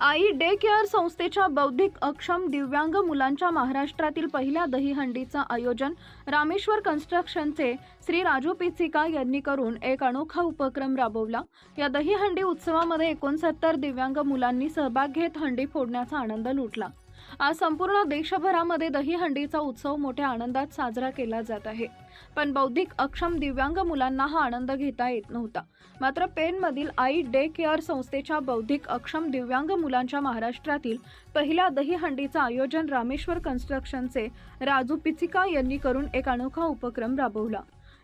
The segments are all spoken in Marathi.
आई डे केअर संस्थेच्या बौद्धिक अक्षम दिव्यांग मुलांच्या महाराष्ट्रातील पहिल्या दहीहंडीचं आयोजन रामेश्वर कन्स्ट्रक्शनचे श्री राजू पिचिका यांनी करून एक अनोखा उपक्रम राबवला. या दहीहंडी उत्सवामध्ये एकोणसत्तर दिव्यांग मुलांनी सहभाग घेत हंडी फोडण्याचा आनंद लुटला. आज संपूर्ण देशभरामध्ये दहीहंडीचा उत्सव मोठ्या आनंदात साजरा केला जात आहे. पण बौद्धिक अक्षम दिव्यांग मुलांना हा आनंद घेता येत नव्हता. मात्र पेनमधील आई डे केअर संस्थेच्या बौद्धिक अक्षम दिव्यांग मुलांच्या महाराष्ट्रातील पहिल्या दहीहंडीचं आयोजन रामेश्वर कन्स्ट्रक्शनचे राजू पिचिका यांनी करून एक अनोखा उपक्रम राबवला.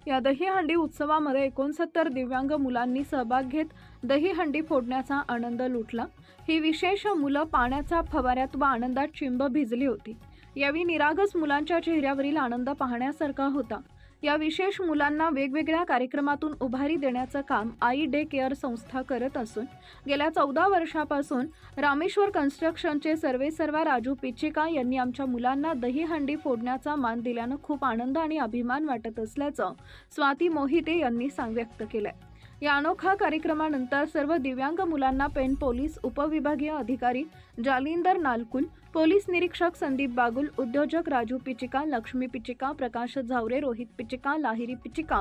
या दहीहंडी उत्सवामध्ये एकोणसत्तर दिव्यांग मुलांनी सहभाग घेत दहीहंडी फोडण्याचा आनंद लुटला. ही विशेष मुलं पाण्याचा फवाऱ्यात व आनंदात चिंब भिजली होती. यावेळी निरागस मुलांच्या चेहऱ्यावरील आनंद पाहण्यासारखा होता. या विशेष मुलांना वेगवेगळ्या कार्यक्रमातून उभारी देण्याचं काम आई डे केअर संस्था करत असून गेल्या चौदा वर्षापासून रामेश्वर कन्स्ट्रक्शनचे सर्वेसर्वा राजू पिचिका यांनी आमच्या मुलांना दहीहंडी फोडण्याचा मान दिल्यानं खूप आनंद आणि अभिमान वाटत असल्याचं स्वाती मोहिते यांनी सांग व्यक्त केलंय. या अनोखा कार्यक्रमानंतर सर्व दिव्यांग मुलांना पेन पोलीस उपविभागीय अधिकारी जालिंदर नालकुल पोलीस निरीक्षक संदीप बागुल उद्योजक राजू पिचिका लक्ष्मी पिचिका प्रकाश झावरे रोहित पिचिका लाहिरी पिचिका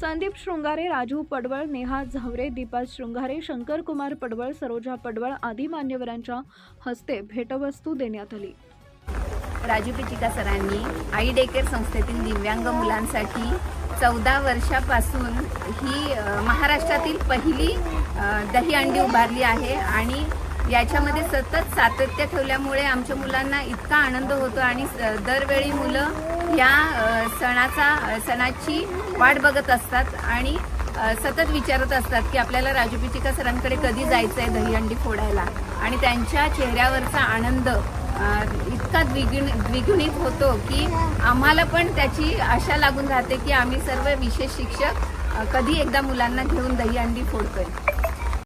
संदीप शृंगारे राजू पडवळ नेहा झावरे दीपा शृंगारे शंकर कुमार पडवळ सरोजा पडवळ आदी मान्यवरांच्या हस्ते भेटवस्तू देण्यात आली. राजू पिचिका सरांनी आई डेकेर संस्थेतील दिव्यांग मुलांसाठी चौदा वर्षापासून ही महाराष्ट्रातील पहिली दही अंडी उभारली आहे आणि याच्यामध्ये सतत सातत्य ठेवल्यामुळे आमच्या मुलांना इतका आनंद होतो आणि स- दरवेळी मुलं या सणाचा सणाची वाट बघत असतात आणि सतत विचारत असतात की आपल्याला राजू पिचिका सरांकडे कधी जायचं आहे दहीहंडी फोडायला? आणि त्यांच्या चेहऱ्यावरचा आनंद इतका द्विगुण द्विगुणित होतो की आम्हाला पण त्याची आशा लागून राहते की आम्ही सर्व विशेष शिक्षक कधी एकदा मुलांना घेऊन दहीहंडी फोडतोय